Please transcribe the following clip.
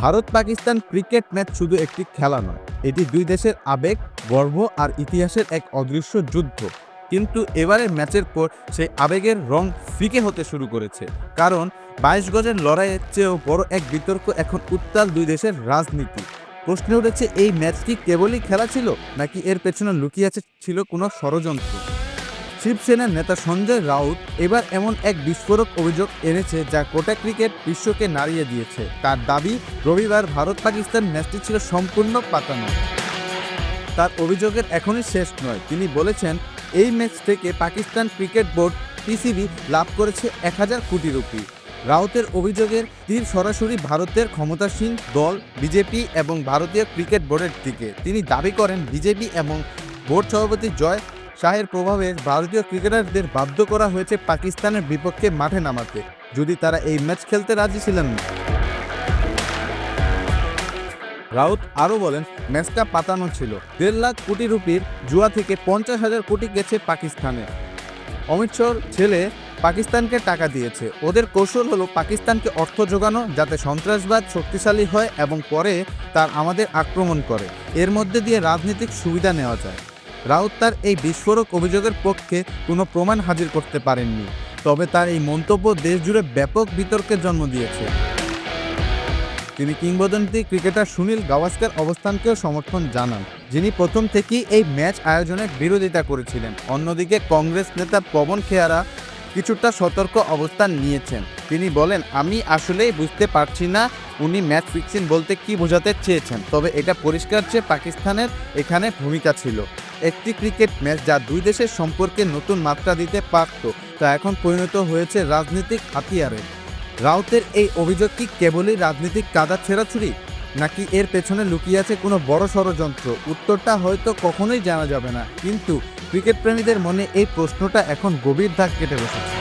Bharat Pakistan cricket match শুধু একটি খেলা নয়, এটি দুই দেশের আবেগ, গর্ব আর ইতিহাসের এক অদৃশ্য যুদ্ধ। কিন্তু এবারের ম্যাচের পর সেই আবেগের রং ফিকে হতে শুরু করেছে, কারণ বাইশ গজের লড়াইয়ের চেয়েও বড় এক বিতর্ক এখন উত্তাল দুই দেশের রাজনীতি। প্রশ্ন উঠেছে, এই ম্যাচ কি কেবলই খেলা ছিল, নাকি এর পেছনে লুকিয়ে আছে, ছিল কোনো ষড়যন্ত্র? শিবসেনার নেতা সঞ্জয় রাউত এবার এমন এক বিস্ফোরক অভিযোগ এনেছে যা কোটা ক্রিকেট বিশ্বকে নাড়িয়ে দিয়েছে। তার দাবি, রবিবার ভারত পাকিস্তান ম্যাচটি ছিল সম্পূর্ণ পাতানো। তার অভিযোগের এখনই শেষ নয়। তিনি বলেছেন, এই ম্যাচ থেকে পাকিস্তান ক্রিকেট বোর্ড পিসিবি লাভ করেছে এক হাজার কোটি রুপি। রাউতের অভিযোগের তীর সরাসরি ভারতের ক্ষমতাসীন দল, বিজেপি এবং ভারতীয় ক্রিকেট বোর্ডের দিকে। তিনি দাবি করেন, বিজেপি এবং বোর্ড সভাপতি জয় শাহের প্রভাবে ভারতীয় ক্রিকেটারদের বাধ্য করা হয়েছে পাকিস্তানের বিপক্ষে মাঠে নামাতে। যদি তারা এই ম্যাচ খেলতে রাজি ছিলেন না। রাউত আরও বলেন, ম্যাচটা পাতানো ছিল। দেড় লাখ কোটি রুপির জুয়া থেকে পঞ্চাশ হাজার কোটি গেছে পাকিস্তানে। অমিত শাহর ছেলে পাকিস্তানকে টাকা দিয়েছে। ওদের কৌশল হলো পাকিস্তানকে অর্থ যোগানো যাতে সন্ত্রাসবাদ শক্তিশালী হয় এবং পরে তার আমাদের আক্রমণ করে। এর মধ্যে দিয়ে রাজনৈতিক সুবিধা নেওয়া যায়। রাউত তার এই বিস্ফোরক অভিযোগের পক্ষে কোনো প্রমাণ হাজির করতে পারেননি, তবে তার এই মন্তব্য দেশ জুড়ে ব্যাপক বিতর্কের জন্ম দিয়েছে। তিনি কিংবদন্তি ক্রিকেটার সুনীল গাভাস্কার অবস্থানকেও সমর্থন জানান, যিনি প্রথম থেকেই এই ম্যাচ আয়োজনের বিরোধিতা করেছিলেন। অন্যদিকে কংগ্রেস নেতা পবন খেয়ারা কিছুটা সতর্ক অবস্থান নিয়েছেন। তিনি বলেন, আমি আসলেই বুঝতে পারছি না উনি ম্যাচ ফিক্সিং বলতে কি বোঝাতে চেয়েছেন, তবে এটা পরিষ্কার যে পাকিস্তানের এখানে ভূমিকা ছিল। একটি ক্রিকেট ম্যাচ যা দুই দেশের সম্পর্কে নতুন মাত্রা দিতে পারত, তা এখন পরিণত হয়েছে রাজনৈতিক হাতিয়ারে। রাউতের এই অভিযোগ কি কেবলই রাজনৈতিক কাদা ছেঁড়াছুড়ি, নাকি এর পেছনে লুকিয়ে আছে কোনো বড় ষড়যন্ত্র? উত্তরটা হয়তো কখনোই জানা যাবে না, কিন্তু ক্রিকেট প্রেমীদের মনে এই প্রশ্নটা এখন গভীর দাগ কেটে বসেছে।